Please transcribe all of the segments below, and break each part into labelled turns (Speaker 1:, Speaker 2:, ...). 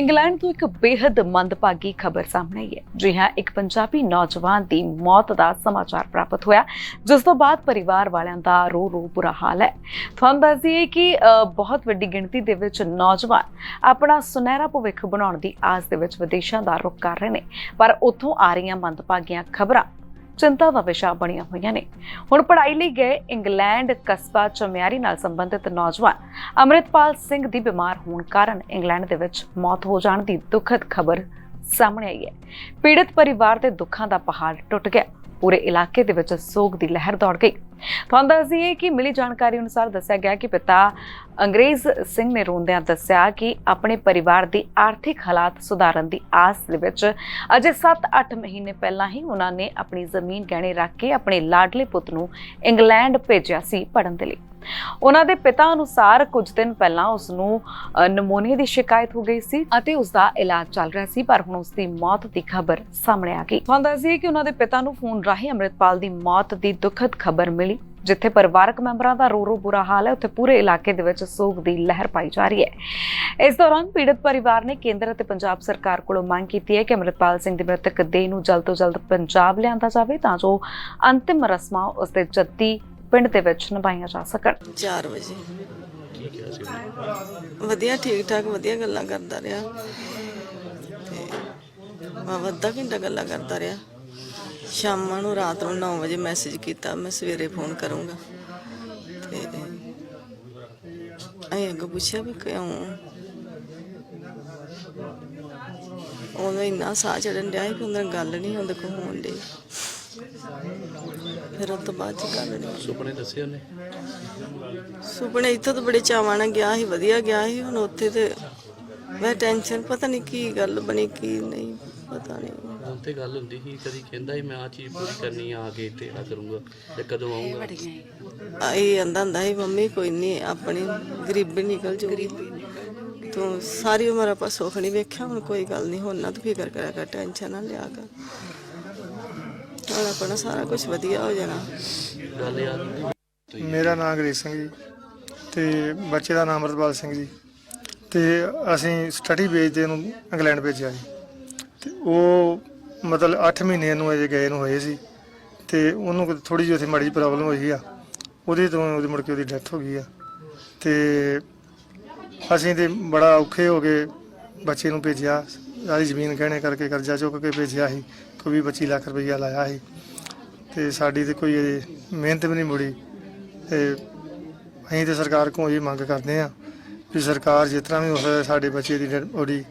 Speaker 1: England ਤੋਂ ਇੱਕ ਬੇहद ਮੰਦਭਾਗੀ ਖਬਰ ਸਾਹਮਣੇ ਆਈ ਹੈ। ਜੀ ਹਾਂ ਇੱਕ ਪੰਜਾਬੀ ਨੌਜਵਾਨ ਦੀ ਮੌਤ ਦਾ ਸਮਾਚਾਰ ਪ੍ਰਾਪਤ ਹੋਇਆ ਜਿਸ ਤੋਂ ਬਾਅਦ ਪਰਿਵਾਰ ਵਾਲਿਆਂ ਦਾ ਰੋ ਰੋ ਬੁਰਾ ਹਾਲ ਹੈ। ਤੁਹਾਨੂੰ ਦੱਸ ਦਈਏ ਕਿ ਅ, ਬਹੁਤ ਵੱਡੀ ਗਿਣਤੀ ਦੇ ਵਿੱਚ ਨੌਜਵਾਨ ਆਪਣਾ ਸੁਨਹਿਰਾ ਭਵਿੱਖ ਬਣਾਉਣ ਦੀ ਆਸ ਦੇ ਵਿੱਚ ਵਿਦੇਸ਼ਾਂ ਦਾ ਰੁਖ ਕਰ ਰਹੇ ਨੇ। ਪਰ ਉੱਥੋਂ ਆ ਰਹੀਆਂ ਮੰਦਭਾਗੀਆਂ ਖਬਰਾਂ ਚਿੰਤਾ ਦਾ ਵਿਸ਼ਾ ਬਣੀਆਂ ਹੋਈਆਂ ਨੇ। ਹੁਣ ਪੜ੍ਹਾਈ ਲਈ ਗਏ ਇੰਗਲੈਂਡ ਕਸਬਾ ਚਮਿਆਰੀ ਨਾਲ ਸੰਬੰਧਿਤ ਨੌਜਵਾਨ ਅੰਮ੍ਰਿਤਪਾਲ ਸਿੰਘ ਦੀ ਬਿਮਾਰ ਹੋਣ ਕਾਰਨ ਇੰਗਲੈਂਡ ਦੇ ਵਿੱਚ ਮੌਤ ਹੋ ਜਾਣ ਦੀ ਦੁਖਦ ਖਬਰ ਸਾਹਮਣੇ ਆਈ ਹੈ। ਪੀੜਤ ਪਰਿਵਾਰ ਦੇ ਦੁੱਖਾਂ ਦਾ ਪਹਾੜ ਟੁੱਟ ਗਿਆ। ਪੂਰੇ ਇਲਾਕੇ ਦੇ ਵਿੱਚ ਸੋਗ ਦੀ ਲਹਿਰ ਦੌੜ ਗਈ। ਤੁਹਾਨੂੰ ਦੱਸ ਦਈਏ ਕਿ ਮਿਲੀ ਜਾਣਕਾਰੀ ਅਨੁਸਾਰ ਦੱਸਿਆ ਗਿਆ ਕਿ ਪਿਤਾ ਅੰਗਰੇਜ਼ ਸਿੰਘ ਨੇ ਰੋਂਦਿਆਂ ਦੱਸਿਆ ਕਿ ਆਪਣੇ ਪਰਿਵਾਰ ਦੀ ਆਰਥਿਕ ਹਾਲਾਤ ਸੁਧਾਰਨ ਦੀ ਆਸ ਦੇ ਵਿੱਚ ਅਜੇ 7-8 ਮਹੀਨੇ ਪਹਿਲਾਂ ਹੀ ਉਹਨਾਂ ਨੇ ਆਪਣੀ ਜ਼ਮੀਨ ਗਹਿਣੇ ਰੱਖ ਕੇ ਆਪਣੇ ਲਾਡਲੇ ਪੁੱਤ ਨੂੰ ਇੰਗਲੈਂਡ ਭੇਜਿਆ ਸੀ ਪੜ੍ਹਨ ਦੇ ਲਈ। ਉਹਨਾਂ ਦੇ ਪਿਤਾ ਅਨੁਸਾਰ ਕੁਝ ਦਿਨ ਪਹਿਲਾਂ ਉਸ ਨੂੰ ਅ, ਦੀ ਸ਼ਿਕਾਇਤ ਹੋ ਗਈ ਸੀ ਅਤੇ ਉਸ ਦਾ ਇਲਾਜ ਚੱਲ ਰਿਹਾ ਸੀ ਪਰ ਹੁਣ ਉਸ ਦੀ ਮੌਤ ਦੀ ਖਬਰ ਸਾਹਮਣੇ ਆ ਗਈ। ਤੁਹਾਨੂੰ ਦੱਸਦੀਏ ਕਿ ਉਹਨਾਂ ਦੇ ਪਿਤਾ ਨੂੰ ਫੋਨ ਰਾਹੀਂ ਅੰਮ੍ਰਿਤਪਾਲ ਦੀ ਮੌਤ ਦੀ ਦੁਖਦ ਖਬਰ ਮਿਲੀ ਜਿੱਥੇ ਪਰਿਵਾਰਕ ਮੈਂਬਰਾਂ ਦਾ ਰੋ ਰੋ ਬੁਰਾ ਹਾਲ ਹੈ। ਉੱਥੇ ਪੂਰੇ ਇਲਾਕੇ ਦੇ ਵਿੱਚ ਸੋਗ ਦੀ ਲਹਿਰ ਪਾਈ ਜਾ ਰਹੀ ਹੈ। ਇਸ ਦੌਰਾਨ ਪੀੜਤ ਪਰਿਵਾਰ ਨੇ ਕੇਂਦਰ ਅਤੇ ਪੰਜਾਬ ਸਰਕਾਰ ਕੋਲੋਂ ਮੰਗ ਕੀਤੀ ਹੈ ਕਿ ਅੰਮ੍ਰਿਤਪਾਲ ਸਿੰਘ ਦੀ ਮ੍ਰਿਤਕ ਦੇਹ ਨੂੰ ਜਲਦ ਤੋਂ ਜਲਦ ਪੰਜਾਬ ਲਿਆਂਦਾ ਜਾਵੇ ਤਾਂ ਜੋ ਅੰਤਿਮ ਰਸਮਾਂ ਉਸ ਦੇ ਜੱਦੀ ਪਿੰਡ ਦੇ ਵਿੱਚ ਨਿਭਾਈਆਂ ਜਾ ਸਕਣ।
Speaker 2: 4 ਵਜੇ। ਵਧੀਆ ਠੀਕ ਠਾਕ ਵਧੀਆ ਗੱਲਾਂ ਕਰਦਾ ਰਿਹਾ। ਤੇ ਵਾ ਅੱਧਾ ਘੰਟਾ ਗੱਲਾਂ ਕਰਦਾ ਰਿਹਾ। ਸ਼ਾਮਾਂ ਨੂੰ ਰਾਤ ਨੂੰ 9 ਵਜੇ ਮੈਸੇਜ ਕੀਤਾ, ਮੈਂ ਸਵੇਰੇ ਫੋਨ ਕਰੂੰਗਾ। ਤੇ ਅਸੀਂ ਅੱਗੋਂ ਪੁੱਛਿਆ ਵੀ ਕਿਉਂ? ਉਹਨੂੰ ਇੰਨਾ ਸਾਹ ਚੜਨ ਡਿਆ ਕਿ ਉਹਨਾਂ ਗੱਲ ਨਹੀਂ ਉਹਦੇ ਕੋ ਹੋਣ ਡਈ। ਫਿਰ ਉਹ ਤੋਂ ਬਾਅਦ ਚ ਗੱਲ ਨਹੀਂ
Speaker 3: ਸੁਪਨੇ ਦੱਸੇ ਉਹਨੇ?
Speaker 2: ਸੁਪਨੇ ਇੱਥੋਂ ਤਾਂ ਬੜੇ ਚਾਵਾਂ ਨਾਲ ਗਿਆ ਸੀ ਵਧੀਆ ਗਿਆ ਸੀ ਹੁਣ ਉੱਥੇ ਤੇ ਮੈਂ ਟੈਨਸ਼ਨ ਪਤਾ ਨਹੀਂ ਕੀ ਗੱਲ ਬਣੀ ਕੀ ਨਹੀਂ ਪਤਾ ਨਹੀਂ
Speaker 3: ਹੁਣ ਤੇ ਗੱਲ ਹੁੰਦੀ ਸੀ ਕਦੀ ਕਹਿੰਦਾ ਸੀ ਮੈਂ ਆ ਚੀਜ਼ ਪੂਰੀ ਕਰਨੀ ਆ ਆ ਕੇ ਤੇ ਆ ਕਰੂੰਗਾ ਤੇ ਕਦੋਂ ਆਉਂਗਾ
Speaker 2: ਆਈ ਆਂਦਾ ਹੁੰਦਾ ਸੀ ਮੰਮੀ ਕੋਈ ਨਹੀਂ ਆਪਣੀ ਗਰੀਬੀ ਨਿਕਲ ਜੂਗੀ। ਤੂੰ ਸਾਰੀ ਉਮਰ ਆਪਾਂ ਸੁੱਖ ਨਹੀਂ ਵੇਖਿਆ ਹੁਣ ਕੋਈ ਗੱਲ ਨਹੀਂ ਹੁਣ ਨਾ ਤੂੰ ਫਿਕਰ ਕਰਿਆ ਕਰ ਟੈਨਸ਼ਨ ਨਾ ਲਿਆ ਕਰ। ਹੁਣ ਆਪਣਾ ਸਾਰਾ ਕੁਝ ਵਧੀਆ ਹੋ ਜਾਣਾ।
Speaker 4: ਮੇਰਾ ਨਾਮ ਗਰੀਬ ਸਿੰਘ ਜੀ ਤੇ ਬੱਚੇ ਦਾ ਨਾਮ ਅਮਰਪਾਲ ਸਿੰਘ ਜੀ ਤੇ ਅਸੀਂ ਸਟੱਡੀ ਬੇਸ ਤੇ ਉਹਨੂੰ ਇੰਗਲੈਂਡ ਭੇਜਿਆ ਜੀ। ਤੇ ਉਹ ਮਤਲਬ 8 ਮਹੀਨੇ ਨੂੰ ਅਜੇ ਗਏ ਨੂੰ ਹੋਏ ਸੀ ਤੇ ਉਹਨੂੰ ਥੋੜੀ ਜਿਹੀ ਉੱਥੇ ਮਾੜੀ ਪ੍ਰੋਬਲਮ ਹੋਈ ਆ। ਉਹਦੇ ਤੋਂ ਉਹਦੀ ਮੁੜ ਕੇ ਉਹਦੀ ਡੈਥ ਹੋ ਗਈ ਆ। ਤੇ ਅਸੀਂ ਤੇ ਬੜਾ ਔਖੇ ਹੋ ਕੇ ਬੱਚੇ ਨੂੰ ਭੇਜਿਆ, ਸਾਰੀ ਜ਼ਮੀਨ ਗਹਿਣੇ ਕਰਕੇ ਕਰਜ਼ਾ ਚੁੱਕ ਕੇ ਭੇਜਿਆ ਸੀ। ਕੋਈ 25 ਲੱਖ ਰੁਪਈਆ ਲਾਇਆ ਸੀ ਤੇ ਸਾਡੀ ਤੇ ਕੋਈ ਅਜੇ ਮਿਹਨਤ ਵੀ ਨਹੀਂ ਮੁੜੀ ਤੇ ਅਸੀਂ ਤੇ ਸਰਕਾਰ ਕੋਲ ਇਹ ਮੰਗ ਕਰਦੇ ਆ ਵੀ ਸਰਕਾਰ ਜਿਸ ਤਰ੍ਹਾਂ ਵੀ ਹੋ ਸਕਦਾ ਸਾਡੇ ਬੱਚੇ ਦੀ ਡੈਡ ਬੋਡੀ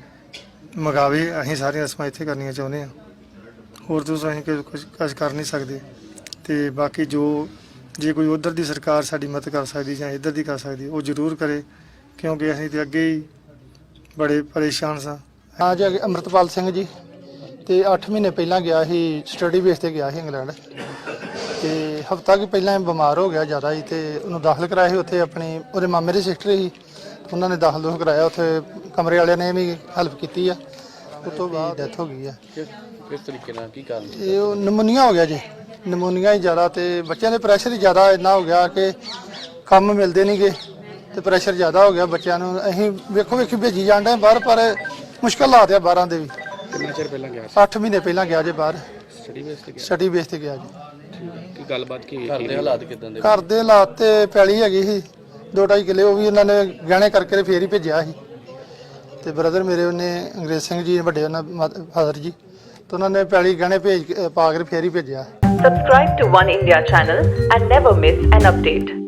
Speaker 4: ਅਸੀਂ ਸਾਰੀਆਂ ਰਸਮਾਂ ਇੱਥੇ ਕਰਨੀਆਂ ਚਾਹੁੰਦੇ ਆ ਹੋਰ ਤਾਂ ਅਸੀਂ ਕੁਝ ਕੁਝ ਕੁਝ ਕਰ ਨਹੀਂ ਸਕਦੇ ਤੇ ਬਾਕੀ ਜੋ ਜੇ ਕੋਈ ਉਧਰ ਦੀ ਸਰਕਾਰ ਸਾਡੀ ਮਦਦ ਕਰ ਸਕਦੀ ਜਾਂ ਇੱਧਰ ਦੀ ਕਰ ਸਕਦੀ, ਉਹ ਜ਼ਰੂਰ ਕਰੇ ਕਿਉਂਕਿ ਅਸੀਂ ਤੇ ਅੱਗੇ ਹੀ ਬੜੇ ਪਰੇਸ਼ਾਨ ਸਾਂ।
Speaker 5: ਹਾਂ ਜੀ ਅਮਰਤਪਾਲ ਸਿੰਘ ਜੀ। ਤੇ 8 ਮਹੀਨੇ ਪਹਿਲਾਂ ਗਿਆ ਸੀ ਸਟੱਡੀ ਬੇਸ ਤੇ ਗਿਆ ਸੀ ਇੰਗਲੈਂਡ। ਤੇ ਹਫਤਾ ਕਿ ਪਹਿਲਾਂ ਇਹ ਬਿਮਾਰ ਹੋ ਗਿਆ ਜ਼ਿਆਦਾ ਹੀ ਤੇ ਉਹਨੂੰ ਦਾਖਲ ਕਰਾਇਆ ਸੀ ਉੱਥੇ ਆਪਣੀ ਉਹਦੇ ਮਾਮੇ ਦੀ ਸਿਸਟਰ ਸੀ। ਉਹਨਾਂ ਨੇ ਦਾਖਲ ਦੋਖ ਕਰਾਇਆ ਉੱਥੇ ਕਮਰੇ ਵਾਲਿਆਂ ਨੇ ਵੀ ਹੈਲਪ ਕੀਤੀ ਆ। ਉਸ ਤੋਂ ਬਾਅਦ ਡੈਥ ਹੋ ਗਈ ਆ।
Speaker 3: ਕਿਸ ਤਰੀਕੇ ਨਾਲ ਕੀ ਕਾਰਨ?
Speaker 5: ਇਹ ਉਹ ਨਮੂਨੀਆ ਹੋ ਗਿਆ ਜੀ। ਨਮੂਨੀਆ ਹੀ ਜ਼ਿਆਦਾ ਤੇ ਬੱਚਿਆਂ ਦੇ ਪ੍ਰੈਸ਼ਰ ਹੀ ਜ਼ਿਆਦਾ ਇੰਨਾ ਹੋ ਗਿਆ ਕਿ ਕੰਮ ਮਿਲਦੇ ਨਹੀਂਗੇ ਤੇ ਪ੍ਰੈਸ਼ਰ ਜ਼ਿਆਦਾ ਹੋ ਗਿਆ ਬੱਚਿਆਂ ਨੂੰ। ਅਸੀਂ ਵੇਖੋ ਵੇਖੀ ਭੇਜੀ ਜਾਂਦੇ ਬਾਹਰ ਪਰ ਮੁਸ਼ਕਲ ਹਾਲਾਤ ਆ ਬਾਹਰਾਂ ਦੇ ਵੀ।
Speaker 3: ਕਿੰਨਾ ਚਿਰ ਪਹਿਲਾਂ ਗਿਆ
Speaker 5: 8 ਮਹੀਨੇ ਪਹਿਲਾਂ ਗਿਆ ਜੇ ਬਾਹਰ।
Speaker 3: ਸਟੱਡੀ ਬੇਸ ਤੇ ਗਿਆ?
Speaker 5: ਸਟੱਡੀ ਬੇਸ ਤੇ ਗਿਆ ਜੀ।
Speaker 3: ਕੀ ਗੱਲਬਾਤ ਕੀ ਘਰ ਦੇ ਹਾਲਾਤ ਕਿਦਾਂ ਦੇ?
Speaker 5: ਘਰ ਦੇ ਹਾਲਾਤ ਤੇ ਪੈਲੀ ਹੈਗੀ ਸੀ। ਦੋ ਢਾਈ ਕਿੱਲੇ ਉਹ ਵੀ ਉਹਨਾਂ ਨੇ ਗਹਿਣੇ ਕਰਕੇ ਤੇ ਫੇਰ ਹੀ ਭੇਜਿਆ ਸੀ। ਤੇ ਬ੍ਰਦਰ ਮੇਰੇ ਉਹਨੇ ਅੰਗਰੇਜ਼ ਸਿੰਘ ਜੀ ਵੱਡੇ ਉਹਨਾਂ ਫਾਦਰ ਜੀ ਤੇ ਉਹਨਾਂ ਨੇ ਪੈਲੀ ਗਹਿਣੇ ਭੇਜ ਕੇ ਪਾ ਕੇ ਫੇਰ ਹੀ ਭੇਜਿਆ।
Speaker 6: Subscribe to One India channel and never miss an update.